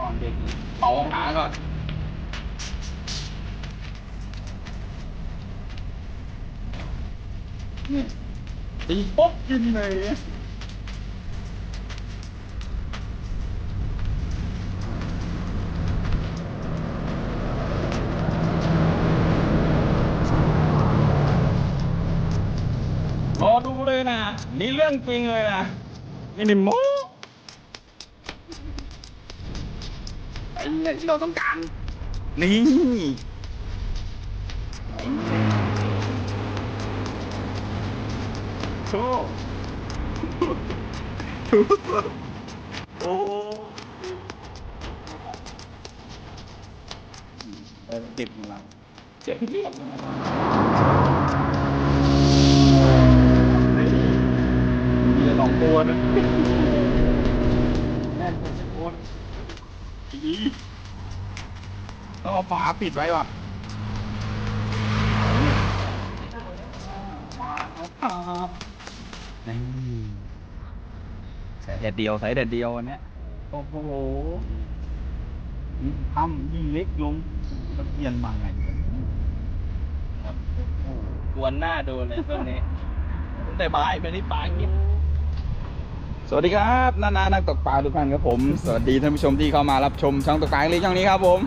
ก่อนเด็กเป่าขาก่อนนี่ตีป๊อกกินเลยรอดูเลยนะ นี่เรื่องจริงเลยนะนี่นี่โมไอ้เนี่ยที่เราต้องการนี่โชว์ถูกโอ้เออติดของเราเจ็บเรียบมีแต่สองตัวนะแน่นเป็นโอน อีต้องเอาฝาปิดไว้ว่ะนี่ใส่แดดเดียวใส่แดดเดียวอันเนี้ยโอ้โหยิ่งทำยิ่งเล็กลงก็เปลี่ยนมาไงครับโอ้โหกวนหน้าดูเลยตัวนี้ แต่บายไปนี่ปลากิน สวัสดีครับนานานักตกปลาทุกท่านครับผม สวัสดีท่านผู้ชมที่เข้ามารับชมช่องตกปลาเล็กช่องนี้ครับผม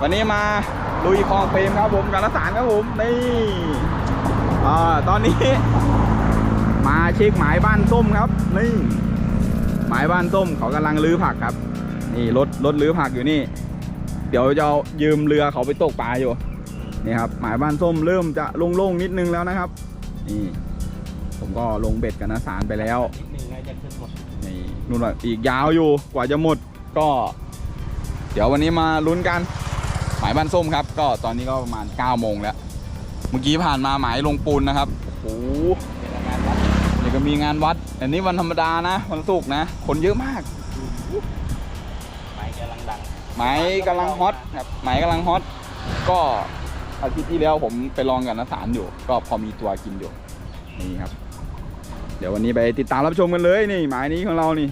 วันนี้มาลุยคลองเปรมครับผมการละสารครับผมนี่อ่าตอนนี้ มาเช็คหมายบ้านส้มครับนี่หมายบ้านส้มเขากำลังรื้อผักครับ นี่รถรถรื้อผักอยู่นี่ เดี๋ยวจะยืมเรือเขาไปตกปลาอยู่นี่ครับหมายบ้านส้มเริ่มจะโล่งๆนิดนึงแล้วนะครับนี่ผมก็ลงเบ็ดกับนาสารไปแล้ว นี่นู่นน่ะอีกยาวอยู่กว่าจะหมดก็ เดี๋ยววันนี้มาลุ้นกัน หมายบ้านส้มครับ ก็ตอนนี้ก็ประมาณ9โมงแล้ว เมื่อกี้ผ่านมาหมายลงปูนนะครับโอ้โหเป็นงานวัดเดี๋ยวก็มีงานวัดอันนี้วันธรรมดานะวันศุกร์นะ คนเยอะมาก ไม้กำลังดังหมายกำลังฮอตครับหมายกำลังฮอตก็อาทิตย์ที่แล้วผมไปลองกับนาสารอยู่ ก็พอมีตัวกินอยู่นี่ครับเดี๋ยววันนี้ไปติดตามรับชมกันเลยนี่หมายนี้ของเรานี่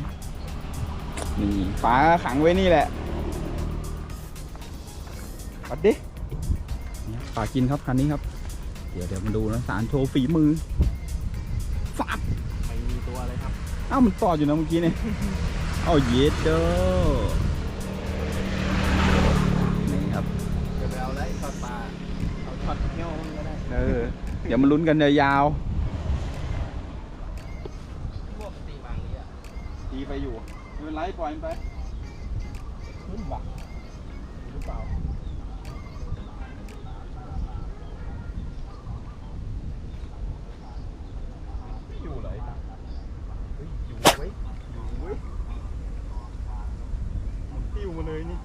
นี่ฟ้าขังไว้นี่แหละปัดดินี่ปลากินครับคันนี้ครับ เดี๋ยวเดี๋ยวมาดูนะสารโชว์ฝีมือฟับไม่มีตัวเลยครับเอ้ามันตอดอยู่นะเมื่อกี้เนี่ยเอาเย็ดเด้อนี่ครับเดี๋ยวไปเอาอะไรทอดปลาเอาทอดเงี้ยวมันก็ได้เออเดี๋ยวมาลุ้นกันยาวพวกตีมังเนี่ย ๆตีไปอยู่ไม่เป็นไรปล่อยมันไปขึ้นบักหรือเปล่าไม่อยู่เลยเฮ้ยอยู่ไว้ยอยู่เว้ยมันติ้วมาเลยนี่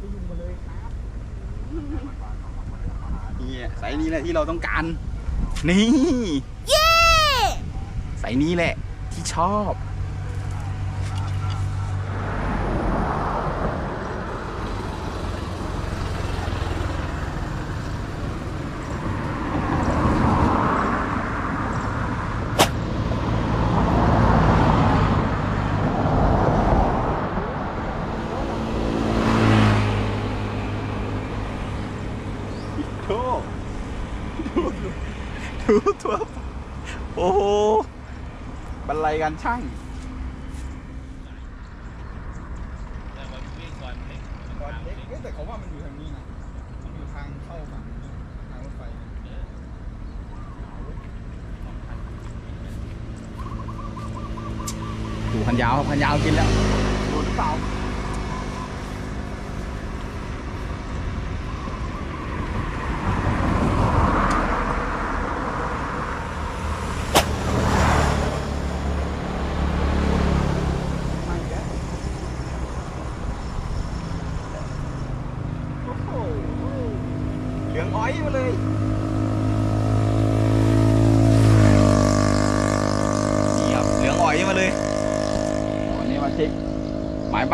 ก็ยุ่งมาเลยครับนี่สายนี้แหละที่เราต้องการ นี่เย้ สายนี้แหละที่ชอบ โธ่ดูดูตัว โอ้โห บรรลัยกันช่าง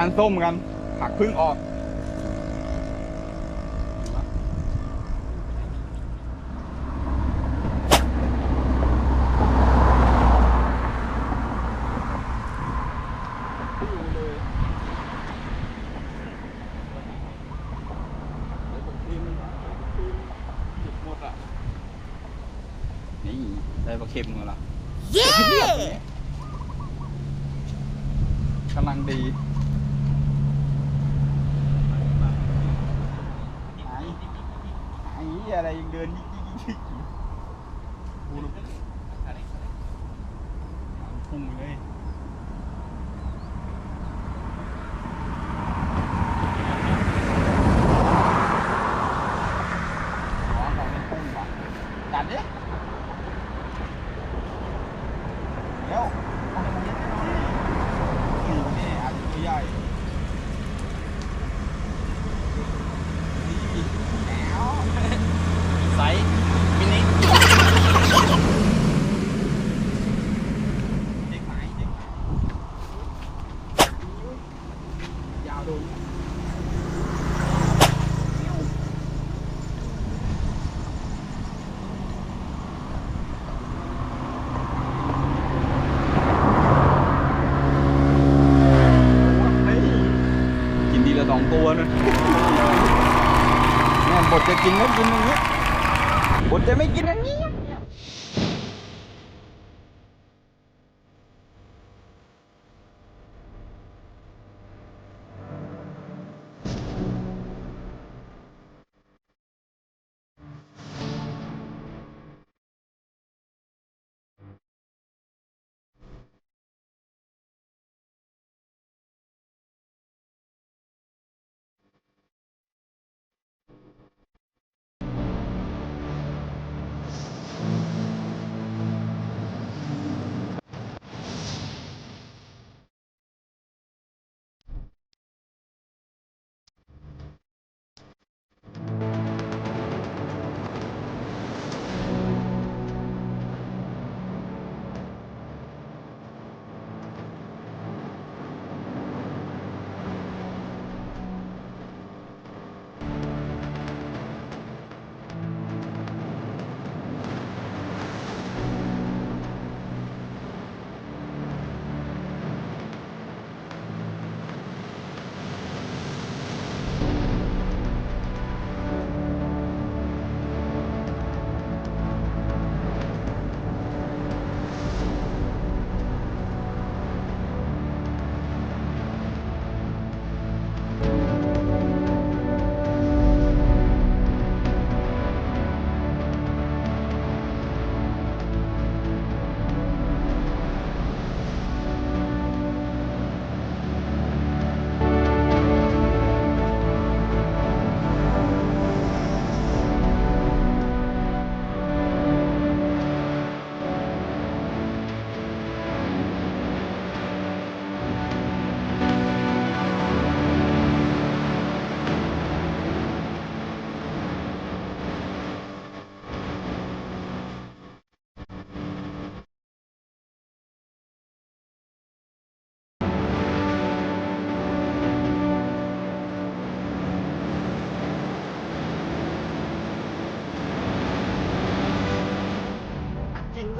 ปันส้มกันผักพึ่งออก นี่ได้ปลาเค็มแล้วล่เย้กำลังดีี่อะไรยังเดิน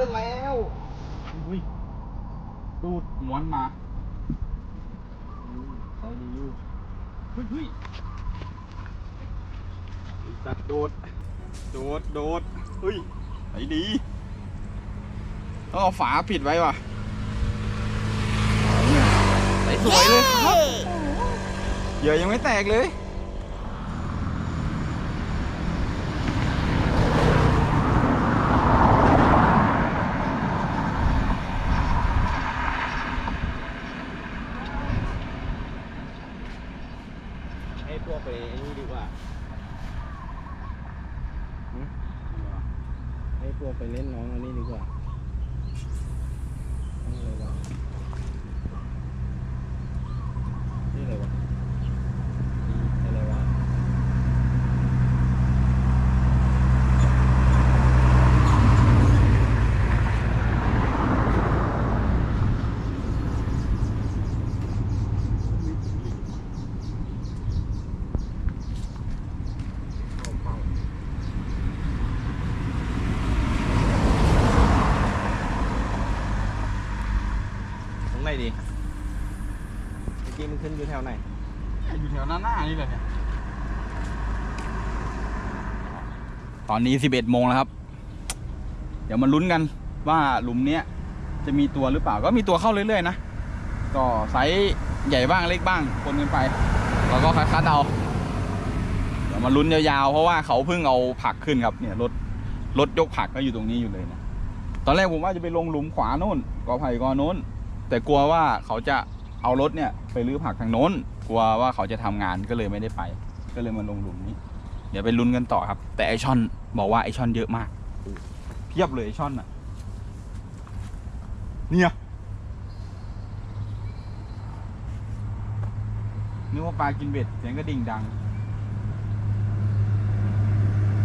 ซะแล้วอุ้ยดูดหม้วนมาใส่ดีอยู่เฮ้ยจัดโดด โดด โดดเฮ้ยไหนดีต้องเอาฝาผิดไว้ว่ะใสสวยเลยครับเหยื่อยังไม่แตกเลย ตอนนี้สิบเอ็ดโมงแล้วครับ เดี๋ยวมาลุ้นกันว่าหลุมเนี้ยจะมีตัวหรือเปล่าก็มีตัวเข้าเรื่อยๆนะก็ไซส์ใหญ่บ้างเล็กบ้างคนกันไป แล้วก็คัดๆเอาเดี๋ยวมาลุ้นยาวๆเพราะว่าเขาเพิ่งเอาผักขึ้นครับเนี่ยรถรถยกผักก็อยู่ตรงนี้อยู่เลยนะตอนแรกผมว่าจะไปลงหลุมขวาโน้นกอไผ่กอโน้น แต่กลัวว่าเขาจะเอารถเนี่ยไปรื้อผักทางโน้น กลัวว่าเขาจะทำงานก็เลยไม่ได้ไป ก็เลยมาลงหลุมนี้ เดี๋ยวไปลุ้นกันต่อครับ แต่ไอช่อนบอกว่าไอช่อนเยอะมาก เพียบเลยไอช่อนอะ เนี่ยนึกว่าปลากินเบ็ดเสียงกระดิ่งดัง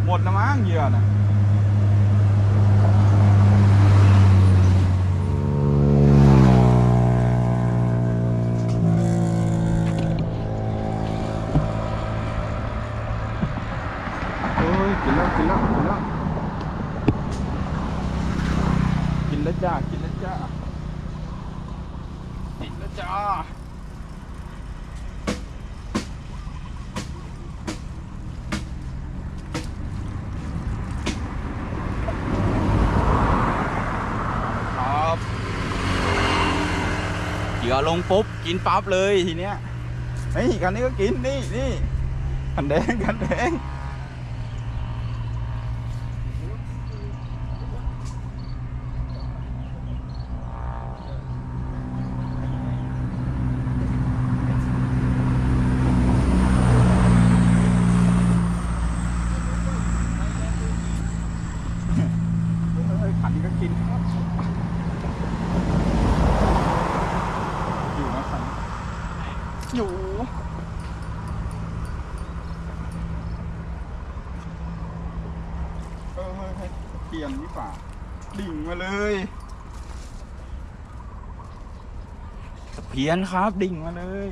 หมดแล้วมั้งเหยื่อนะ โอ้ยกินแล้วกินแล้วกินแล้วกินแล้วจ้ากินแล้วจ้ากินแล้วจ้าครับเหยื่ อลงปุ๊บกินปั๊บเลยทีเนี้ยเฮ้ยคันนี้ก็กินนี่นี่คันแดงคันแดง เอ้ยขันก็กินครับอยู่นะขันอยู่เออเฮ้ยเฮ้ยเปลี่ยนดีกว่าดิ่ง มาเลยเพียนครับดิ่งมาเลย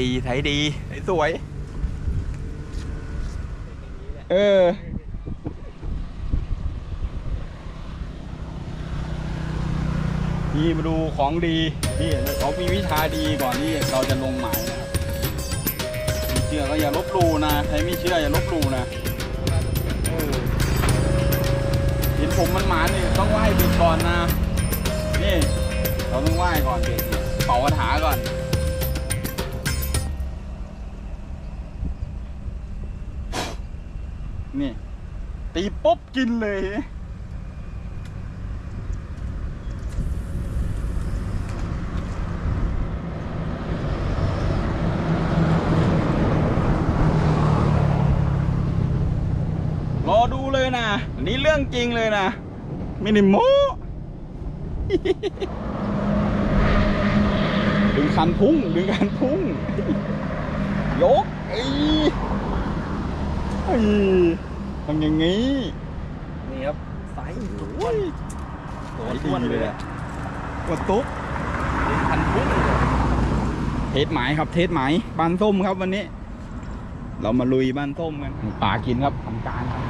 ดีไถดีไถสวย เออ นี่มาดูของดี นี่เขามีวิชาดีก่อนที่เราจะลงหมายนะครับม่เชื่อก็อย่าลบหลู่นะ ใครไม่เชื่ออย่าลบหลู่นะเห็นผมมันหมานี่ต้องไหว้บ็ดก่อนนะ นี่ เราต้องไหว้ก่อนเบ็ดเนี่ยเป่าคาถาก่อน นี่ ตีปุ๊บกินเลย รอดูเลยนะนนี้เรื่องจริงเลยนะม่ได้โม้ดึงคันพุ่ง ดึงคันพุ่ง ยกไอ้ ไอ้ทำอย่างงี้ นี่ครับไซส์โอ้ยตัวท้วนเลยอะกดตุ๊บพันพุ่งเลยเทสหมายครับ เทสหมายบานส้มครับวันนี้ เรามาลุยบ้านส้มกันป่ากินครับทำการครับ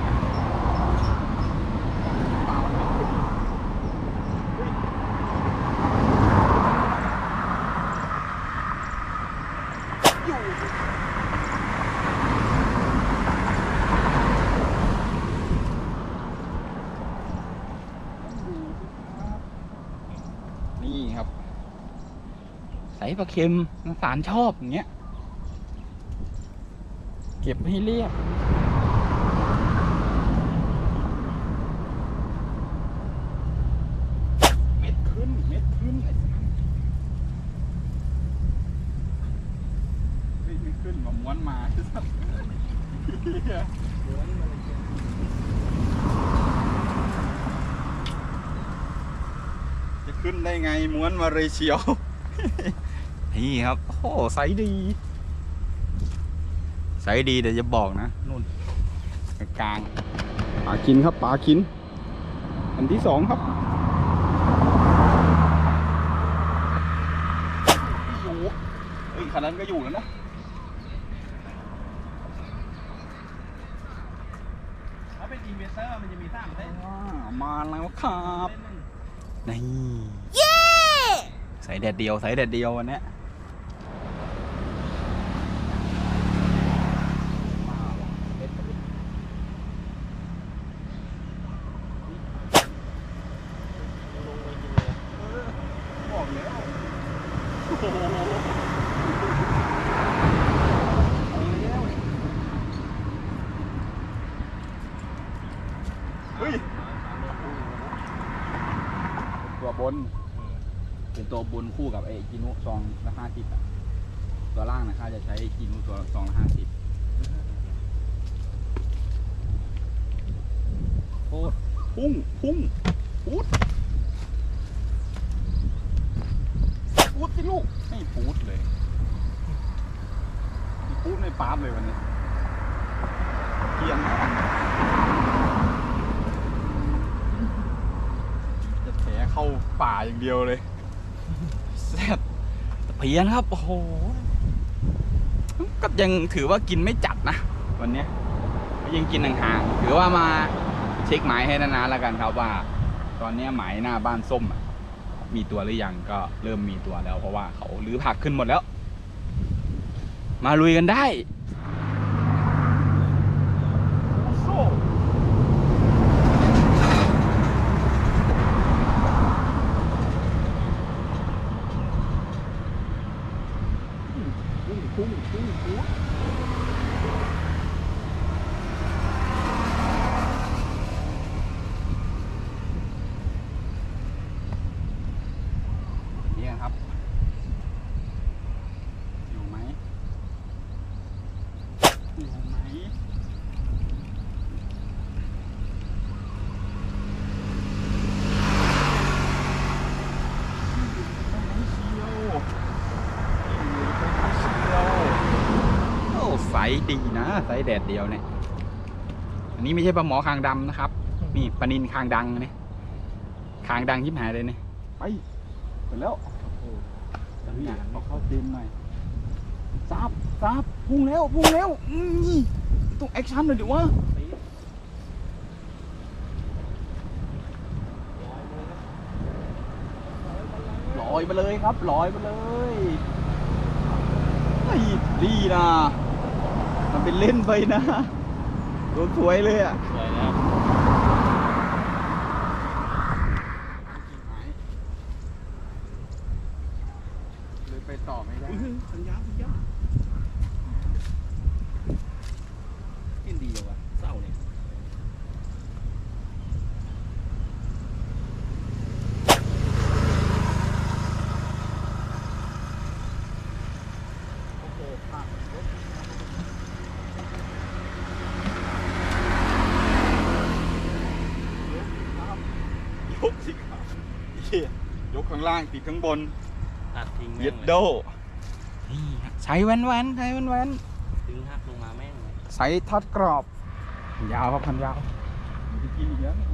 ปลาเค็มสารชอบอย่างเงี้ย เก็บให้เรียบเม็ดขึ้นเม็ดขึ้นไอ้สัสเฮ้ยไม่ขึ้นมาม้วนมาไอ้สัสเหี้ยจะขึ้นได้ไงม้วนมาเลยเชียว นี่ครับ โอ้โหไซส์ดีไซส์ดีเดี๋ยวจะบอกนะนู่นกลางๆปลาคินครับปลาคิน อันที่สองครับอยู่เฮ้ยคันนั้นก็อยู่แล้วนะถ้าเป็นอินเวสเตอร์มันจะมีสามเส้นว้าวมาแล้วครับนี่ใส่แดดเดียวใส่แดดเดียววันเนี้ยมาว่ะเด็ดไปดิบอกแล้วโอ้โหเอาแล้วเฮ้ย ตัวบน เป็นตัวบนคู่กับไอ้จินุซองละห้าสิบอะตัวล่างนะครับจะใช้จินุตัวซองละห้าสิบโคตรพุ่งพุ่งพูดพูดสิลูก ไม่พูดเลยไม่พูดไม่ป๊าบเลยวันนี้เกียนจะแถเข้าป่าอย่างเดียวเลย พียนครับ โอ้โห ก็ยังถือว่ากินไม่จัดนะ วันนี้ยังกินห่างๆถือว่ามาเช็คหมายให้นานๆแล้วกันครับว่า ตอนนี้ยหมายหน้าบ้านส้มมีตัวหรือยังก็เริ่มมีตัวแล้ว เพราะว่าเขาลื้อผักขึ้นหมดแล้ว มาลุยกันได้โซ่พุ่งพุ่งพุ่งพุ่งนี่ครับ อยู่ไหมอยู่ไหมโอ้ไซส์ดีนะ ไซส์แดดเดียวเนี่ย อันนี้ไม่ใช่ปลาหมอคางดำนะครับ นี่ปลานินคางดังเนี่ยคางดังยิบหายเลยเนี่ยไปไปแล้วเนี่ยเอาเข้าเต็มหน่อยซับซับพุ่งแล้วพุ่งแล้วอืมนี่ต้องแอคชั่นหน่อยดิวะลอยไปเลยครับลอยไปเลยไอ้ยดีนะมัน เป็นเล่นไปนะรถสวยเลยอะ สวยแล้วเลยไปต่อไม่ได้ สัญญาสัญญากินดีเลยวะเศร้าเนี่ย โอ้โหปาก ยกสิครับเหี้ยยกข้างล่างติดข้างบนตัดทิ้งแม่เย็งดเลโดยนี่ฮะใช้แว่นแว่นใช้แว่นแว่นดึงหักลงมาแม่งเลยใช้ทอดกรอบ ยาวครับพันยาวจะกินอีกแล้วนะครับอยู่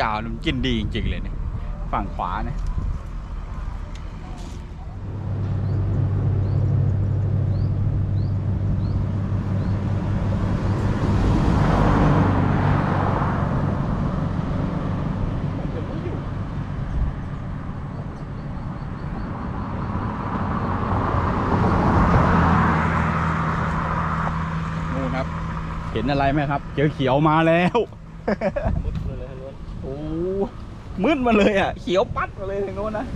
ยาวมันกินดีจริงๆเลยเนี่ยฝั่งขวาเนี่ยเห็นอะไรไหมครับ เจอเขียวมาแล้ว มืดมาเลยอะเขียวปัดมาเลยทางโน้นนะ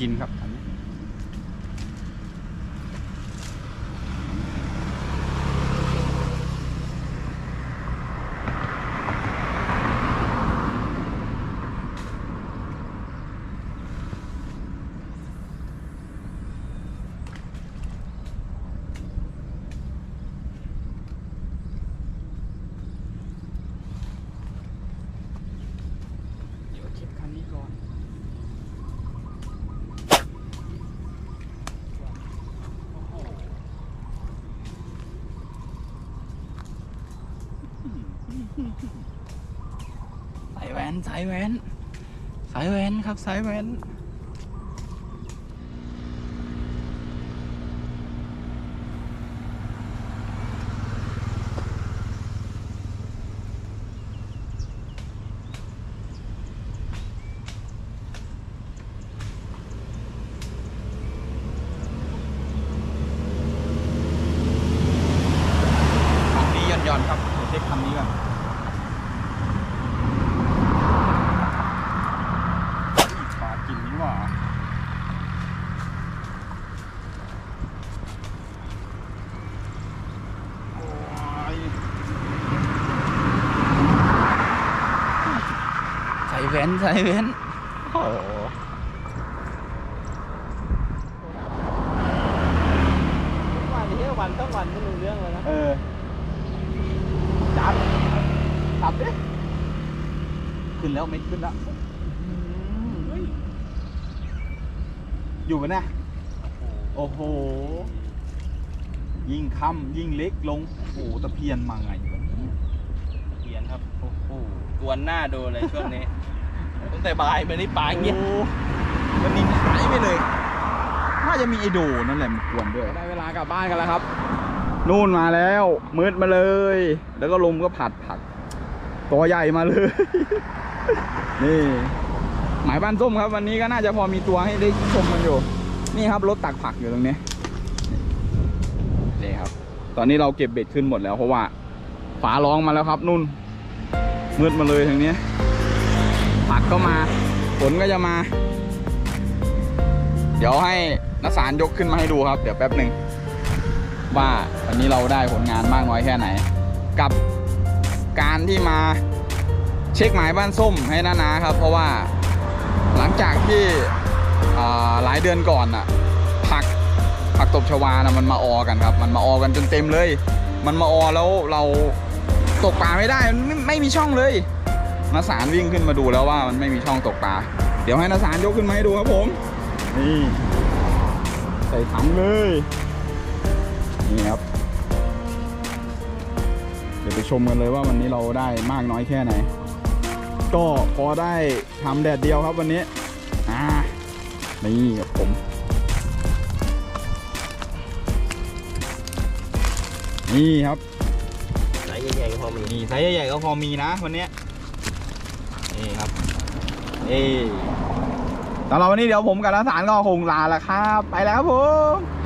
กินครับอันนี้เดี๋ยวเช็คคันนี้ก่อน สายแวนสายแวนสายแวนครับสายแวนนี้ย่อนย่อนๆครับเดี๋ยวเช็คคันนี้ก่อนปลากินนี่หว่าโอ้ย ใส่แว่นใส่แว่นโอ้โหวันเที่ยววันต้องวันก็รู้เรื่องเลยนะ เออ จับ จับดิ ขึ้นแล้วไม่ขึ้นแล้วเฮ้ยอยู่กันนะ โอ้โห ยิ่งค่ำยิ่งเล็กลง โอ้โหตะเพียนมาไงวะเนี่ยเขียนครับ โอ้โหกวนหน้าดูเลยช่วงนี้ ตั้งแต่บ่ายมานี่ปลาเงี้ยบโอ้มันนิ่งหายไปเลยน่าจะมีไอโดนั่นแหละมันกวนด้วยได้เวลากลับบ้านกันแล้วครับ นู่นมาแล้วมืดมาเลย แล้วก็ลมก็ผัดผักตัวใหญ่มาเลย นี่หมายบ้านส้มครับ วันนี้ก็น่าจะพอมีตัวให้ได้ชมกันอยู่ นี่ครับรถตักผักอยู่ตรงนี้นี่ครับ ตอนนี้เราเก็บเบ็ดขึ้นหมดแล้วเพราะว่าฝาร้องมาแล้วครับนุ่นมืดมาเลยทางนี้ ผักก็มาฝนก็จะมา เดี๋ยวให้นสารยกขึ้นมาให้ดูครับ เดี๋ยวแป๊บหนึ่งว่าวันนี้เราได้ผลงานมากน้อยแค่ไหน กับการที่มาเช็คหมายบ้านส้มให้นานาครับ เพราะว่าหลังจากที่หลายเดือนก่อนน่ะผักผักตบชวานะมันมาออกันครับ มันมาออกันจนเต็มเลย มันมาออแล้วเราตกปลาไม่ได้ไมไม่มีช่องเลย นสารวิ่งขึ้นมาดูแล้วว่ามันไม่มีช่องตกปลาเดี๋ยวให้นสารยกขึ้นมาให้ดูครับผม นี่ใส่ถังเลย นี่ครับ เดี๋ยวไปชมกันเลยว่าวันนี้เราได้มากน้อยแค่ไหน ก็พอได้ทำแดดเดียวครับวันนี้ อ่า นี่ครับผม นี่ครับไหนใหญ่ๆก็พอมีนี่ไซส์ใหญ่ๆก็พอมีนะวันเนี้ยนี่ครับ เอสำหรับวันนี้เดี๋ยวผมกับรัสารก็คงลาแล้วครับ ไปแล้วครับผม